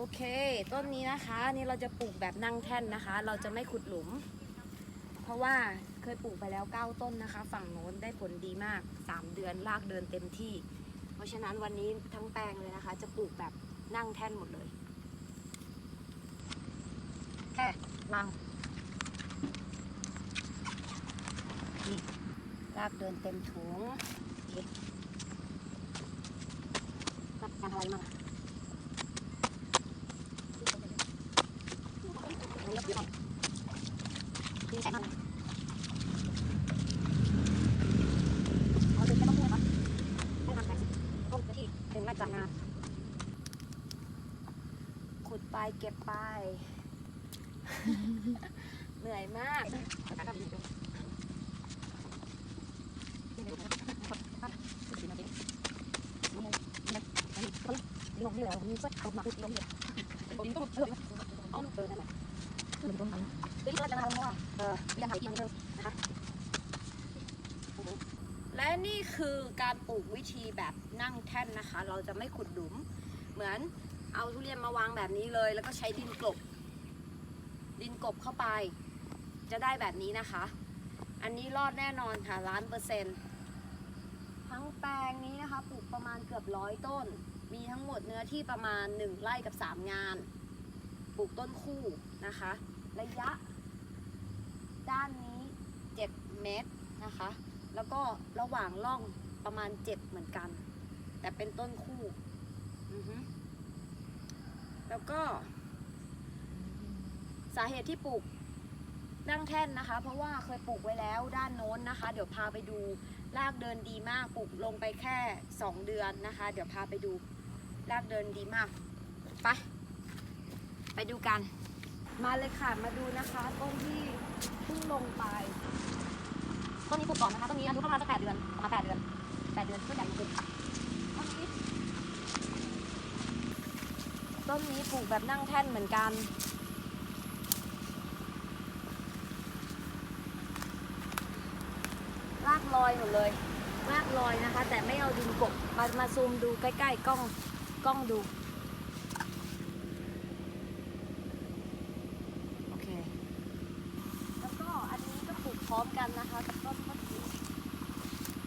โอเค ต้นนี้นะคะนี่เราจะปลูกแบบนั่งแท่นนะคะ เราจะไม่ขุดหลุม เพราะว่าเคยปลูกไปแล้ว 9 ต้นนะคะ ฝั่งโน้นได้ผลดีมาก 3 เดือนรากเดินเต็มที่ เพราะฉะนั้นวันนี้ทั้งแปลงเลยนะคะ จะปลูกแบบนั่งแท่นหมดเลยแค่วางนี่รากเดินเต็มถุงโอเครับการอะไรมา เอาเยอะๆหน่อยนี่ใส่มันเอาดูแค่ต้องพูดนะครับให้ทำแบบต้นที่ถึงมาจากงานขุดไปเก็บไป เหนื่อยมากลงที่แล้วมีกเอามาลงเดียวผมต้องเออเอาเออนั่นแหละ คือตรงนั้นคือที่เรจะทำว่าเออยังหาอีกอย่างนึงนะคะและนี่คือการปลูกวิธีแบบนั่งแท่นนะคะ เราจะไม่ขุดหลุม เหมือนเอาทุเรียนมาวางแบบนี้เลย แล้วก็ใช้ดินกลบ ดินกลบเข้าไป จะได้แบบนี้นะคะ อันนี้รอดแน่นอนค่ะล้านเปอร์เซ็นต์ทั้งแปลงนี้นะคะปลูกประมาณเกือบร้อยต้น มีทั้งหมดเนื้อที่ประมาณ 1 ไร่กับ 3 งาน ปลูกต้นคู่นะคะ ระยะ ด้านนี้ 7 เมตรนะคะ แล้วก็ระหว่างร่องประมาณ 7 เหมือนกัน แต่เป็นต้นคู่แล้วก็ สาเหตุที่ปลูกนั่งแท่นนะคะ เพราะว่าเคยปลูกไว้แล้วด้านโน้นนะคะ เดี๋ยวพาไปดูรากเดินดีมากปลูกลงไปแค่ 2 เดือนนะคะ เดี๋ยวพาไปดูรากเดินดีมากไป ไปดูกัน มาเลยค่ะมาดูนะคะต้นที่เพิ่งลงไปต้นนี้ปลูกก่อนนะคะต้นนี้อายุประมาณสักแปดเดือนประมาณแปดเดือนแปดเดือนก็ใหญ่ขึ้นต้นนี้ต้นนี้ปลูกแบบนั่งแท่นเหมือนกันรากลอยหมดเลยรากลอยนะคะ แต่ไม่เอาดินกบมามาซูมดูใกล้ๆกล้องกล้องดู โอเค แล้วก็อันนี้ก็ปลูก พร้อมกันนะคะกับต้นต้นนี้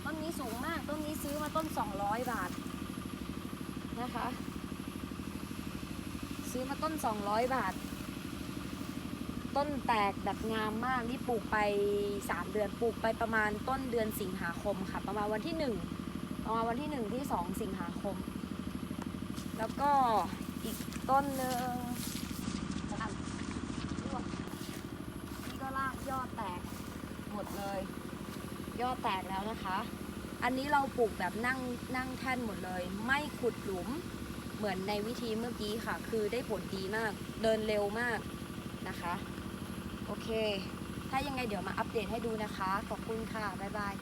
ต้นนี้สูงมาก ต้นนี้ซื้อมาต้น 200 บาทนะคะ ซื้อมาต้น 200 บาท ต้นแตกแบบงามมากนี่ปลูกไป 3 เดือนปลูกไปประมาณต้นเดือนสิงหาคมค่ะ ประมาณวันที่ 1 ประมาณวันที่ 1 ที่ 2 สิงหาคม แล้วก็อีกต้นหนึ่งอันนี้ก็รากยอดแตก หมดเลย ยอดแตกแล้วนะคะ อันนี้เราปลูกแบบนั่งนั่งแท่นหมดเลย ไม่ขุดหลุมเหมือนในวิธีเมื่อกี้ค่ะ คือได้ผลดีมากเดินเร็วมากนะคะ โอเค ถ้ายังไงเดี๋ยวมาอัปเดตให้ดูนะคะ ขอบคุณค่ะ บ๊ายบาย